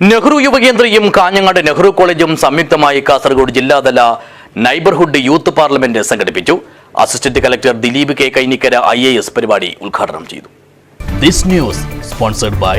നെഹ്റു യുവകേന്ദ്രയും കാഞ്ഞങ്ങാട് നെഹ്റു കോളേജും സംയുക്തമായി കാസർഗോഡ് ജില്ലാതല നൈബർഹുഡ് യൂത്ത് പാർലമെന്റ് സംഘടിപ്പിച്ചു. Assistant collector Dileep K Kainikkara I A S പരിപാടി ഉദ്ഘാടനം ചെയ്തു. ദിസ് ന്യൂസ് സ്പോൺസർഡ് ബൈ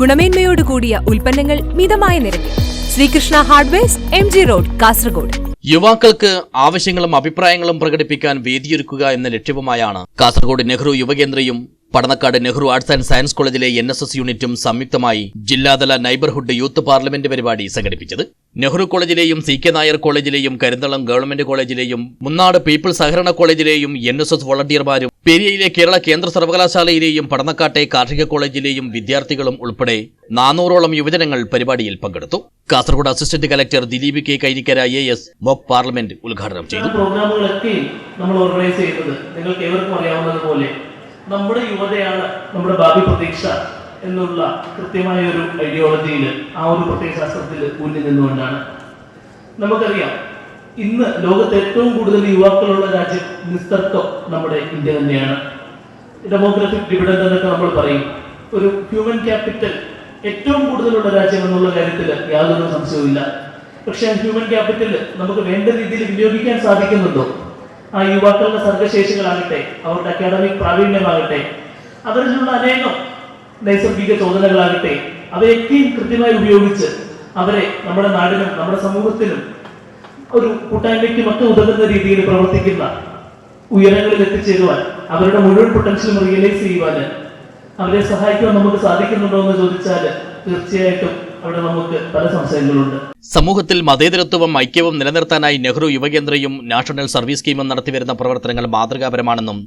ഗുണമേന്മയോട് കൂടിയ ഉൽപ്പന്നങ്ങൾ മിതമായ നിരക്കിൽ. Sreekrishna hardwares M G road Kasaragod. യുവാക്കൾക്ക് ആവശ്യങ്ങളും അഭിപ്രായങ്ങളും പ്രകടിപ്പിക്കാൻ വേദിയൊരുക്കുക എന്ന ലക്ഷ്യവുമായാണ് Kasaragod Nehru യുവകേന്ദ്രയും Padannakkad Nehru arts and science കോളേജിലെ എൻ എസ് എസ് യൂണിറ്റും സംയുക്തമായി ജില്ലാതല നൈബർഹുഡ് യൂത്ത് പാർലമെന്റ് പരിപാടി സംഘടിപ്പിച്ചത്. നെഹ്റു കോളേജിലെയും സി കെ നായർ കോളേജിലെയും കരിന്തളം ഗവൺമെന്റ് കോളേജിലെയും മുന്നാട് പീപ്പിൾ സഹകരണ കോളേജിലെയും എൻ എസ് എസ് വോളണ്ടിയർമാരും പെരിയയിലെ കേരള കേന്ദ്ര സർവകലാശാലയിലെയും പടന്നക്കാട്ടെ കാർഷിക കോളേജിലെയും വിദ്യാർത്ഥികളും ഉൾപ്പെടെ നാനൂറോളം യുവജനങ്ങൾ പരിപാടിയിൽ പങ്കെടുത്തു. Kasaragod assistant collector Dileep K Kainikkara I S mock parliament ഉദ്ഘാടനം ചെയ്തു. പ്രോഗ്രാമുകളൊക്കെ നമ്മൾ ഓർഗനൈസ് ചെയ്യുന്നത്. നിങ്ങൾക്ക് അറിയാവുന്നതുപോലെ നമ്മുടെ യുവതയാണ് നമ്മുടെ ഭാവി പ്രതീക്ഷ എന്നുള്ള കൃത്യമായ ഒരു ഐഡിയോളജിയിൽ ആ ഒരു പ്രത്യയശാസ്ത്രത്തിൽ മുന്നിൽ നിന്നുകൊണ്ടാണ്. നമുക്കറിയാം ഇന്ന് ലോകത്ത് ഏറ്റവും കൂടുതൽ യുവാക്കളുള്ള രാജ്യം നിസ്തർക്കം നമ്മുടെ ഇന്ത്യ തന്നെയാണ്. ഡെമോഗ്രഫിക് ഡിവിഡൻഡ് എന്നൊക്കെ നമ്മൾ പറയും. ഒരു ഹ്യൂമൻ ക്യാപിറ്റൽ ഏറ്റവും കൂടുതലുള്ള രാജ്യം എന്നുള്ള കാര്യത്തിൽ യാതൊരു സംശയവുമില്ല. പക്ഷേ ഹ്യൂമൻ ക്യാപിറ്റൽ നമുക്ക് വേണ്ട രീതിയിൽ വിനിയോഗിക്കാൻ സാധിക്കുന്നുണ്ടോ? ആ യുവാക്കളുടെ സർഗശേഷികളാകട്ടെ അവരുടെ അക്കാഡമിക് പ്രാവീണ്യമാകട്ടെ അവരിലുള്ള അനേകം നൈസർഗിക ചോദനകളാകട്ടെ അവയൊക്കെയും കൃത്യമായി ഉപയോഗിച്ച് അവരെ നമ്മുടെ നാടിനും നമ്മുടെ സമൂഹത്തിനും ഒരു കൂട്ടായ്മയ്ക്കും ഒക്കെ ഉതകുന്ന രീതിയിൽ പ്രവർത്തിക്കുന്ന ഉയരങ്ങളിൽ എത്തിച്ചേരുവാൻ അവരുടെ മുഴുവൻ പൊട്ടൻഷ്യലും റിയലൈസ് ചെയ്യുവാൻ അവരെ സഹായിക്കുവാൻ നമുക്ക് സാധിക്കുന്നുണ്ടോ എന്ന് ചോദിച്ചാൽ തീർച്ചയായിട്ടും അവിടെ നമുക്ക് പല സംശയങ്ങളുണ്ട്. സമൂഹത്തിൽ മതേതരത്വവും ഐക്യവും നിലനിർത്താനായി നെഹ്റു യുവകേന്ദ്രയും നാഷണൽ സർവീസ് സ്കീമും നടത്തിവരുന്ന പ്രവർത്തനങ്ങൾ മാതൃകാപരമാണെന്നും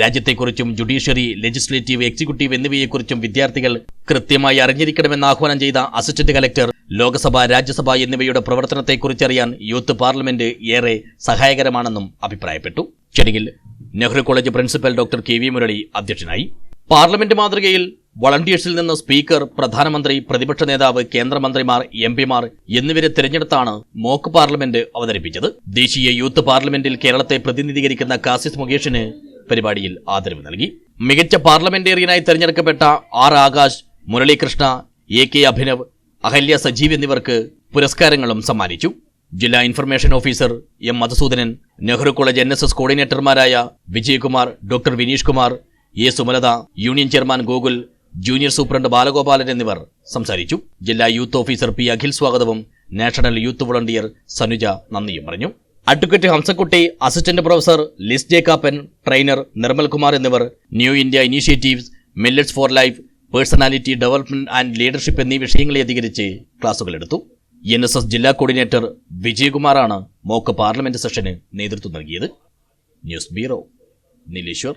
രാജ്യത്തെക്കുറിച്ചും ജുഡീഷ്യറി ലെജിസ്ലേറ്റീവ് എക്സിക്യൂട്ടീവ് എന്നിവയെക്കുറിച്ചും വിദ്യാർത്ഥികൾ കൃത്യമായി അറിഞ്ഞിരിക്കണമെന്ന് ആഹ്വാനം ചെയ്ത അസിസ്റ്റന്റ് കലക്ടർ ലോക്സഭ രാജ്യസഭ എന്നിവയുടെ പ്രവർത്തനത്തെക്കുറിച്ചറിയാൻ യൂത്ത് പാർലമെന്റ് ഏറെ സഹായകരമാണെന്നും അഭിപ്രായപ്പെട്ടു. ചടങ്ങിൽ Nehru college principal doctor K V Murali അധ്യക്ഷനായി. പാർലമെന്റ് മാതൃകയിൽ വളണ്ടിയേഴ്സിൽ നിന്ന് സ്പീക്കർ പ്രധാനമന്ത്രി പ്രതിപക്ഷ നേതാവ് കേന്ദ്രമന്ത്രിമാർ എം പിമാർ എന്നിവരെ തിരഞ്ഞെടുത്താണ് മോക്ക് പാർലമെന്റ് അവതരിപ്പിച്ചത്. ദേശീയ യൂത്ത് പാർലമെന്റിൽ കേരളത്തെ പ്രതിനിധീകരിക്കുന്ന കാസിസ് മുകേഷിന് പരിപാടിയിൽ ആദരവ് നൽകി. മികച്ച പാർലമെന്റേറിയനായി തെരഞ്ഞെടുക്കപ്പെട്ട R Akash Muralikrishna A K Abhinav Ahalya Sajeev എന്നിവർക്ക് പുരസ്കാരങ്ങളും സമ്മാനിച്ചു. ജില്ലാ information officer M Madhusoodanan Nehru college N S S കോർഡിനേറ്റർമാരായ Vijayakumar doctor Vineesh Kumar A Sumalatha union chairman Gokul junior superintendent Balagopalan എന്നിവർ സംസാരിച്ചു. ജില്ലാ യൂത്ത് ഓഫീസർ പി അഖിൽ സ്വാഗതവും national youth volunteer Sanuja നന്ദിയും പറഞ്ഞു. Advocate Hamsakutty assistant professor Liz Jacoppan trainer Nirmal Kumar എന്നിവർ new India initiatives millets for life personality development and leadership എന്നീ വിഷയങ്ങളെ അധികരിച്ച് ക്ലാസുകൾ എടുത്തു. എൻ എസ് എസ് ജില്ലാ കോർഡിനേറ്റർ വിജയകുമാറാണ് മോക്ക് പാർലമെന്റ് സെഷന് നേതൃത്വം നൽകിയത്. News bureau Nileshwar.